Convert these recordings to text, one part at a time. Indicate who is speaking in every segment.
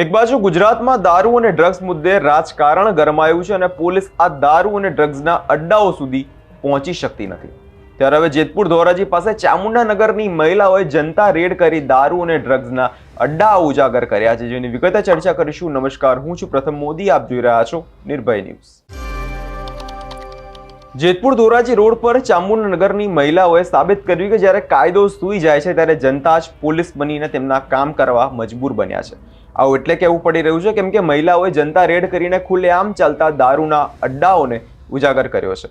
Speaker 1: એક બાજુ ગુજરાતમાં દારૂ અને ડ્રગ્સ મુદ્દે રાજકારણ ગરમાયું છે અને પોલીસ આ દારૂ અને ડ્રગ્સના અડ્ડાઓ સુધી પહોંચી શકતી નથી. ત્યારે હવે જેતપુર ધોરાજી પાસે ચામુંડાનગરની મહિલાઓએ જનતા રેડ કરી દારૂ અને ડ્રગ્સના અડ્ડા ઉજાગર કર્યા છે. જેની વિગતે ચર્ચા કરીશું. નમસ્કાર, હું છું પ્રથમ મોદી. આપ જોઈ રહ્યા છો નિર્ભય ન્યૂઝ. જેતપુર ધોરાજી રોડ પર ચામુંડનગરની મહિલાઓએ સાબિત કર્યું કે જ્યારે કાયદો સૂઈ જાય છે, ત્યારે જનતા જ પોલીસ બનીને તેમના કામ કરવા મજબૂર બન્યા છે. આવું એટલે કહેવું પડી રહ્યું છે કેમ કે મહિલાઓએ જનતા રેડ કરીને ખુલ્લેઆમ ચાલતા દારૂના અડ્ડાઓને ઉજાગર કર્યો છે.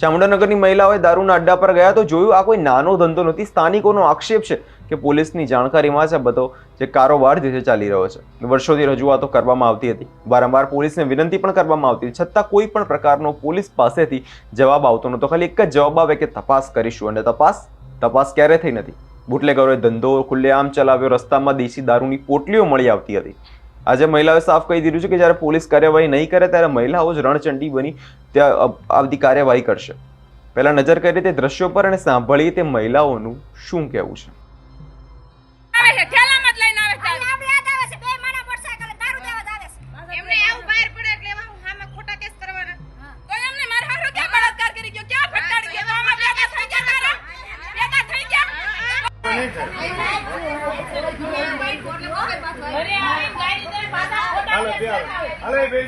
Speaker 1: ચામુંડાનગરની મહિલાઓએ દારૂના અડ્ડા પર ગયા તો જોયું આ કોઈ નાનો ધંધો નથી, સ્થાનિકોનો આક્ષેપ છે કે પોલીસની જાણકારીમાં છે બધો જે કારોબાર જે ચાલી રહ્યો છે. વર્ષોથી રજૂઆતો કરવામાં આવતી હતી. વારંવાર પોલીસને વિનંતી પણ કરવામાં આવતી હતી. છતાં કોઈ પણ પ્રકારનો પોલીસ પાસેથી જવાબ આવતો નહોતો. ખાલી એક જ જવાબ આવે કે તપાસ કરીશું. અને તપાસ તપાસ ક્યારે થઈ નથી? બુટલેગરોએ ધંધો ખુલ્લેઆમ ચલાવ્યો, રસ્તામાં દેશી દારૂની પોટલીઓ મળી આવતી હતી. આજે મહિલાઓએ સાફ કહી દીધું છે કે જ્યારે પોલીસ કાર્યવાહી નહીં કરે ત્યારે મહિલાઓ જ રણચંડી બની ત્યાં આવતી કાર્યવાહી કરશે. પહેલાં નજર કરીએ તે દ્રશ્યો પર અને સાંભળીએ તે મહિલાઓનું શું કહેવું છે.
Speaker 2: હાલે
Speaker 3: કેસ
Speaker 2: બે આવે.
Speaker 3: કરાવે.
Speaker 2: હાલે બે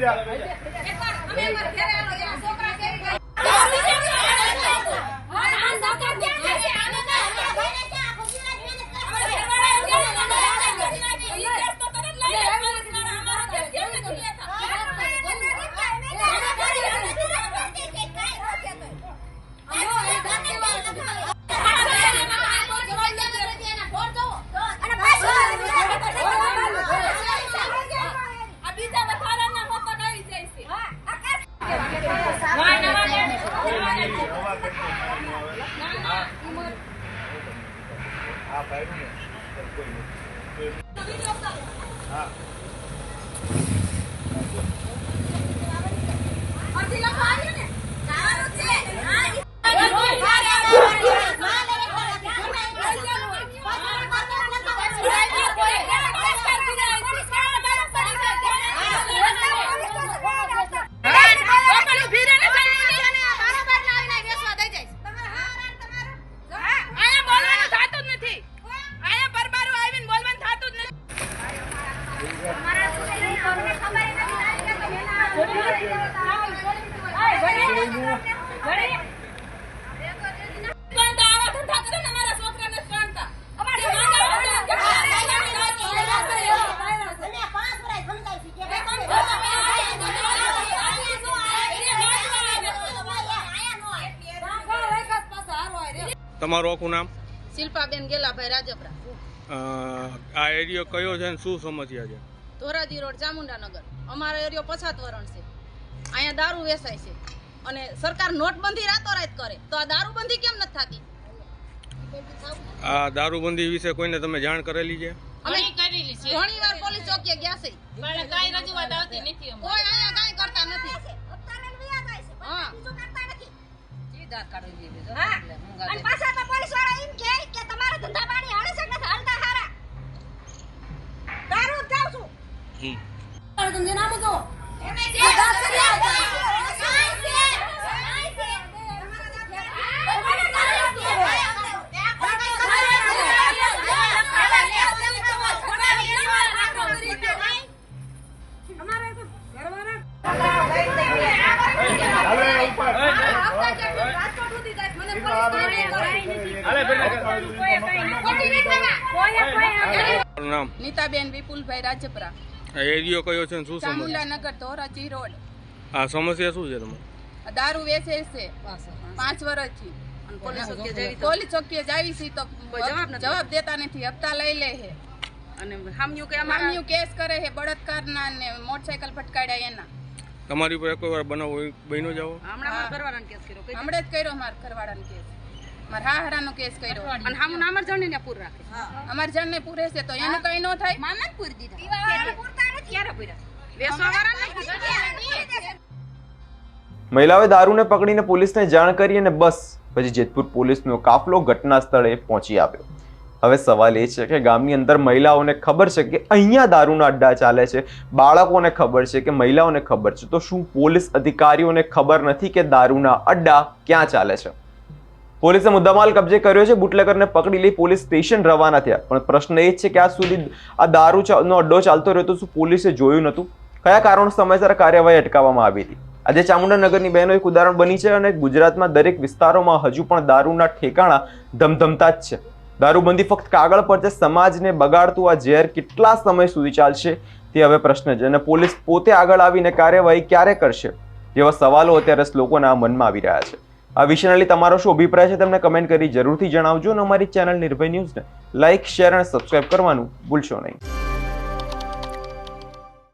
Speaker 4: આ
Speaker 2: ભાઈ હા.
Speaker 4: લોકો
Speaker 5: તમારું આખું નામ?
Speaker 6: શિલ્પાબેન ગેલાભાઈ રાજપરા.
Speaker 5: આ એરિયો કયો છે ને શું સમસ્યા છે?
Speaker 6: ધોરાજી રોડ ચામુંડાનગર. અમારો એરિયો પછાત વરણ છે. અહીંયા દારૂ વેચાય છે. અને સરકાર નોટબંધી રાતોરાત કરે. તો આ દારૂબંધી કેમ નથી થતી
Speaker 5: આ દારૂબંધી વિશે કોઈને તમે જાણ કરેલી છે?
Speaker 6: અમે ઘણી વાર પોલીસ ચોકીએ ગયા છે.
Speaker 3: પણ કાંઈ રજૂઆત આવતી નથી અમારે.
Speaker 6: કોઈ અહીંયા કાંઈ કરતા નથી. હા.
Speaker 4: અને પાછા તો પોલીસવાળા એમ કહે કે તમારા ધંધા પાણી હાલે છે નથી? હાલતા હારા. દારૂ જ છું.
Speaker 5: હમ.
Speaker 2: હાલે
Speaker 5: નામ
Speaker 6: નીતાબેન વિપુલભાઈ રાજપરા
Speaker 5: એરિયો કયો છે શું સમસ્યા
Speaker 6: ચામુંડાનગર ધોરાજી રોડ
Speaker 5: આ સમસ્યા શું છે તમારે
Speaker 6: દારૂ વેચે છે પાંચ વર્ષથી પોલીસ ચોકીએ જાવી છે તો જવાબ દેતા નથી હપ્તા લઈ લે છે
Speaker 7: અને હામ્યું કે
Speaker 6: મામ્યું કેસ કરે છે બળાત્કારના ને મોટરસાયકલ ફટકાડ્યા એના
Speaker 5: તમારી ઉપર એક વાર બનાવો બહેનો જાવ
Speaker 7: હમણાં મારા કેસ કર્યો
Speaker 6: હમણાં જ કર્યો મારા ઘરવાળાનો કેસ મારા હાહરાનો કેસ કર્યો.
Speaker 7: અને હામું નામ જ જણને પૂર રાખે.
Speaker 6: અમાર જણને પૂરે છે તો એનું કઈ ન થાય.
Speaker 7: માનત પૂરી દીધા. ક્યારે? પૂર્યા? વેસવા વાળા
Speaker 1: મહિલાઓએ દારૂને પકડીને પોલીસને જાણ કરી અને બસ પછી જેતપુર પોલીસનો કાફલો ઘટના સ્થળે પહોંચી આવ્યો. હવે સવાલ એ છે કે ગામની અંદર મહિલાઓને ખબર છે કે અહીંયા દારૂના અડ્ડા ચાલે છે? બાળકોને ખબર છે કે મહિલાઓને ખબર છે? તો શું પોલીસ અધિકારીઓને ખબર નથી કે દારૂના અડ્ડા ક્યાં ચાલે છે? પોલીસે મુદ્દામાલ કબજે કર્યો છે. બુટલેકરને પકડી લઈ પોલીસ સ્ટેશન રવાના થયા. પણ પ્રશ્ન એ છે કે આ સુધી આ દારૂ ચા- નો અડ્ડો ચાલતો રહ્યો તો શું પોલીસે જોયું નતું કયા કારણો સમયસર કાર્યવાહી અટકાવવામાં આવી હતી? આજે ચામુંડાનગરની બહેનો એક ઉદાહરણ બની છે અને ગુજરાતમાં દરેક વિસ્તારોમાં હજુ પણ દારૂના ઠેકાણા ધમધમતા જ છે. દારૂબંધી ફક્ત કાગળ પર છે, સમાજને બગાડતું આ ઝેર કેટલા સમય સુધી ચાલશે તે હવે પ્રશ્ન છે અને પોલીસ પોતે આગળ આવીને કાર્યવાહી ક્યારે કરશે જેવા સવાલો અત્યારે લોકોના મનમાં આવી રહ્યા છે. આ વિષયના તમારો શું અભિપ્રાય છે તમને કમેન્ટ કરી જરૂરથી જણાવજો અને અમારી ચેનલ નિર્ભય ન્યૂઝને લાઇક, શેર અને સબસ્ક્રાઇબ કરવાનું ભૂલશો નહીં.